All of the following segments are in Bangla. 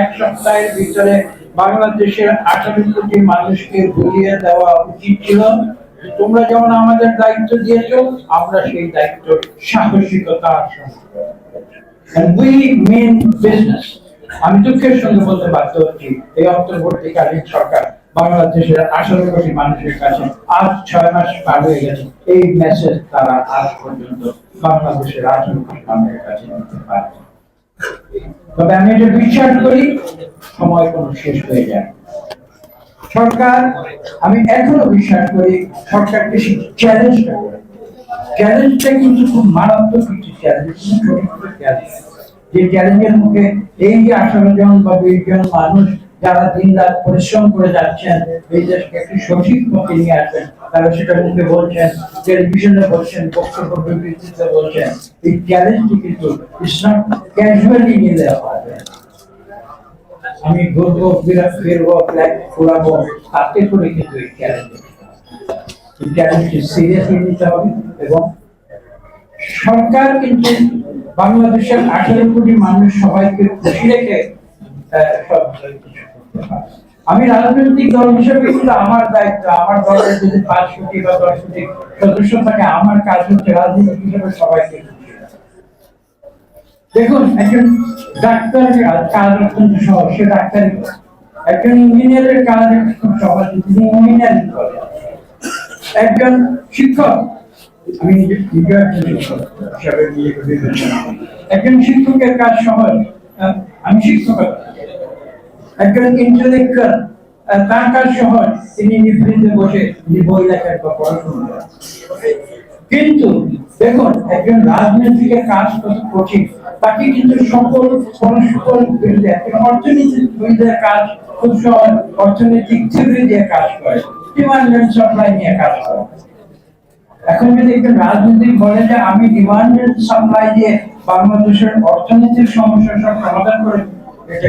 এক সপ্তাহের ভিতরে বাংলাদেশের আঠারো কোটি মানুষকে বুঝিয়ে দেওয়া উচিত ছিল। তোমরা যেমন আমাদের দায়িত্ব দিয়েছ, আমরা সেই দায়িত্ব we আমি দুঃখের সঙ্গে বলতে বাধ্য হচ্ছি, এই অন্তর্বর্তীকালীন সরকার বাংলাদেশের আঠারো কোটি মানুষের কাছে আজ ছয় মাস পার হয়ে গেছে। এই মেসেজ তারা আজ পর্যন্ত বাংলাদেশের আঠারো কোটি মানুষের কাছে নিতে পারে তবে আমি এটা বিশ্বাস করি, সময় কোনো শেষ হয়ে যায় সরকার, আমি এখনও বিশ্বাস করি সরকারকে চ্যালেঞ্জটা চ্যালেঞ্জটা কিন্তু খুব মারাত্মক কিছু চ্যালেঞ্জ যে চ্যালেঞ্জের মুখে এই যে আঠারো জন বা বিশ জন মানুষ যারা দিন রাত পরিশ্রম করে যাচ্ছেন, এই দেশকে একটি সঠিক পথে নিয়ে আসবেন। তারা সেটা মুখে বলছেন, টেলিভিশনে বলছেন, বক্তব্য বিবৃতিতে বলছেন, এই চ্যালেঞ্জটি কিন্তু ইসলাম ক্যাজুয়ালি দেওয়া হবে। আমি ঘুরবো বিরাট ফ্ল্যাগ তাতে করে কিন্তু এই চ্যালেঞ্জ এই চ্যালেঞ্জকে সিরিয়াসলি নিতে হবে এবং সরকার কিন্তু বাংলাদেশের আঠারো কোটি মানুষ সবাইকে খুশি রেখে আমি রাজনৈতিক দল হিসেবে কিন্তু আমার দায়িত্ব, আমার দলের যদি পাঁচ কোটি বা দশ কোটি সদস্য থাকে, আমার কাজ হচ্ছে রাজনীতি হিসেবে সবাইকে দেখুন, একজন ডাক্তারের কাজ- অত্যন্ত সহজ, সে ডাক্তারি একজন ইঞ্জিনিয়ারের কাজ খুব সহজ, তিনি ইঞ্জিনিয়ারিং করে। একজন শিক্ষক, আমি নিজে একজন শিক্ষক শিক্ষকের কাজ সহজ আমি শিক্ষকতা করি। একজন ইন্টেলেকচুয়াল তার কাজ সহজ তিনি নিভৃতে বসে তিনি বই লেখার বা পড়াশোনা করেন। কিন্তু দেখুন, একজন রাজনীতিকের কাজ কত কঠিন, তাকে কিন্তু সকল পরস্পর বিরুদ্ধে কাজ খুব সহজ, অর্থনৈতিক থিওরি দিয়ে কাজ করে ডিমান্ড এন্ড সাপ্লাই নিয়ে কাজ করে। এখন যদি একজন রাজনীতিক বলে যে, আমি ডিমান্ড এন্ড সাপ্লাই দিয়ে বাংলাদেশের অর্থনৈতিক সমস্যা সব সমাধান করে, এটা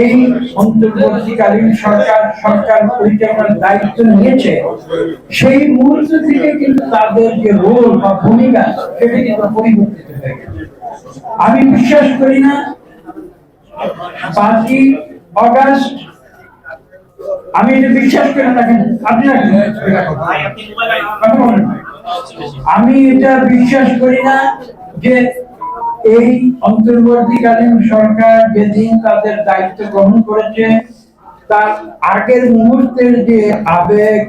এই অন্তর্বর্তীকালীন সরকার সরকার পরিচালনার দায়িত্ব নিয়েছে, সেই মুহূর্ত থেকে কিন্তু তাদের যে রোল বা ভূমিকা, সেটা কিন্তু পরিবর্তিত হয়ে আমি বিশ্বাস করি না পাঁচই অগাস্ট, আমি এটা বিশ্বাস করি না দেখেন আপনি আমি এটা বিশ্বাস করি না যে এই অন্তর্বর্তীকালীন সরকার যেদিন তাদের দায়িত্ব গ্রহণ করেছে তার আগের মুহূর্তের যে আবেগ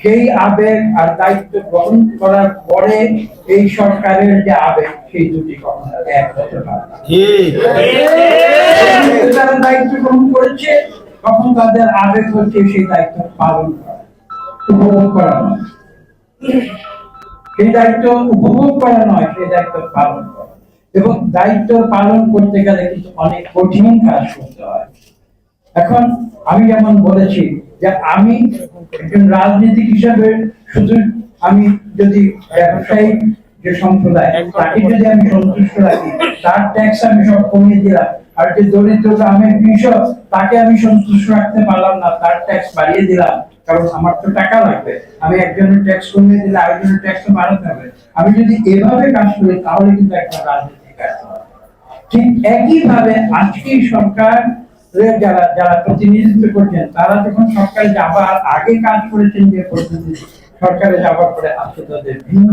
সেই আবেগ আর দায়িত্ব গ্রহণ করার পরে এই সরকারের যে আবেগ সেই দুটি কখনো এক হতে পারে। তারা দায়িত্ব গ্রহণ করেছে তখন তাদের আবেগ হচ্ছে সেই দায়িত্ব পালন করা উপভোগ করা নয়। সেই দায়িত্ব উপভোগ করা নয় সেই দায়িত্ব পালন করা। এবং দায়িত্ব পালন করতে গেলে কিন্তু অনেক কঠিন কাজ করতে হয়। এখন আমি যেমন বলেছি যে আমি একজন রাজনীতিক হিসাবে শুধু আমি যদি ব্যবসায়িক যে সম্প্রদায় তাকে যদি আমি সন্তুষ্ট রাখি তার ট্যাক্স আমি সব কমিয়ে দিলাম আর যে দরিদ্র গ্রামের কৃষক তাকে আমি সন্তুষ্ট রাখতে পারলাম না তার ট্যাক্স বাড়িয়ে দিলাম কারণ আমার তো টাকা লাগবে। আমি একজনের ট্যাক্স কমিয়ে দিলে আরেকজনের ট্যাক্স বাড়াতে হবে। আমি যদি এভাবে কাজ করি তাহলে কিন্তু একটা রাজনীতি ঠিক একইভাবে আজকে সরকার যারা যারা প্রতিনিধিত্ব করছেন, তারা যখন যাবার আগে কাজ করেছেন যে পদ্ধতি, সরকারে যাবার পরে আজকে তাদের ভিন্ন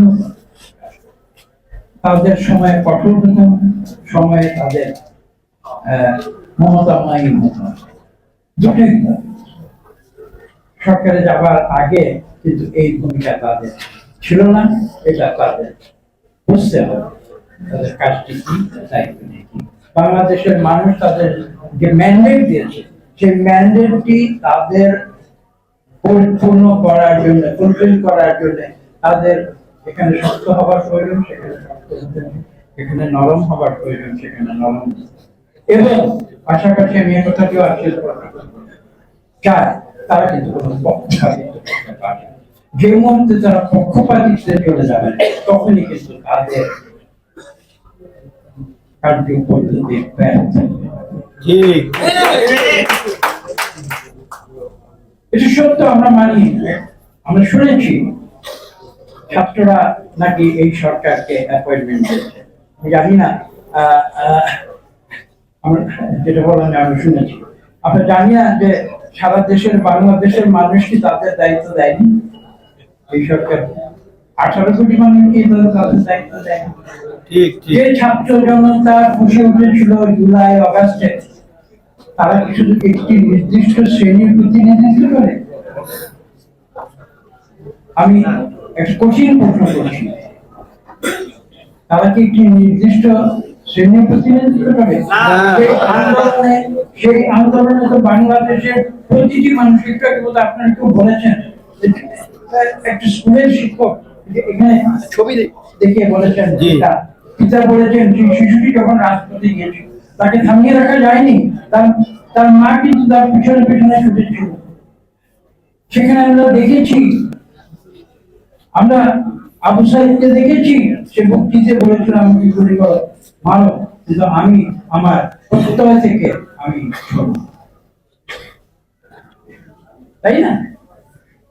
তাদের সময় কঠোর সময়ে তাদের দুটোই সরকারে যাবার আগে কিন্তু এই ভূমিকা তাদের ছিল না, এটা তাদের বুঝতে হবে। তাদের কাজটি কি দায়িত্ব নেই কি বাংলাদেশের মানুষ তাদের যে ম্যান্ডেট দিয়েছে, সেই ম্যান্ডেটটি তাদের পরিপূর্ণ করার জন্য ফুলফিল করার জন্য তাদের এখানে শক্ত হবার প্রয়োজন, সেখানে শক্ত হতে এখানে নরম হবার প্রয়োজন, সেখানে নরম। এবং পাশাপাশি আমি একথাটিও আশ্বাস করতে চায় তারা কিন্তু কোনো পক্ষপাতিত্ব করতে পারে। যে মুহূর্তে তারা পক্ষপাতিত্বে চলে যাবেন, তখনই কিন্তু তাদের হবে। ঠিক। এটা সত্য আমরা মানি। আমরা শুনেছি ছাত্ররা নাকি এই সরকারকে অ্যাপয়েন্টমেন্ট দিয়েছে। আমি জানি না আমরা যেটা বললাম আমি শুনেছি। আমরা জানি না যে সারা দেশের বাংলাদেশের মানুষ কি তাদের দায়িত্ব দেয়নি। এই সরকার আঠারো কোটি মানুষ কি তাদের দায়িত্ব ঠিক যে ছাত্র জনতা খুশি উঠেছিল জুলাই অগাস্টে তারা কি শুধু একটি নির্দিষ্ট শ্রেণির প্রতিনিধিত্ব করে আমি একটা কঠিন প্রশ্ন করছি। তারা কি একটি নির্দিষ্ট শ্রেণির প্রতিনিধিত্ব করে সেই আন্দোলনে সেই আন্দোলনে তো বাংলাদেশের প্রতিটি মানুষ একটু আপনারা কেউ বলেছেন? একটা স্কুলের শিক্ষক যে এখানে ছবি দেখিয়ে বলেছেন পিতা। বলেছেন যে শিশুটি যখন রাজপথে গিয়েছিল তাকে থামিয়ে রাখা যায়নি। তার তার মা কিন্তু তার পিছনে পিছনে ছুটেছিল। সেখানে আমরা দেখেছি আমরা আবু সাহেবকে দেখেছি সে ভক্তিতে বলেছিল আমি কি করি মারো কিন্তু আমি আমার প্রত্যয় থেকে আমি তাই না?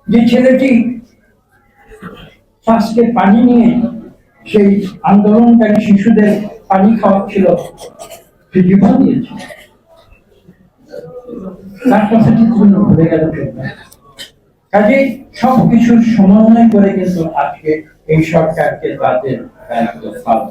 যে ছেলেটি ফ্লাস্কে পানি নিয়ে সেই আন্দোলনকারী শিশুদের পানি খাওয়াচ্ছিল সে জীবন দিয়েছে তার কথা ঠিক ভুলে গেল। কাজে সবকিছু সমন্বয় করে কিন্তু আজকে এই সরকারকে তাদের দায়িত্ব পালন।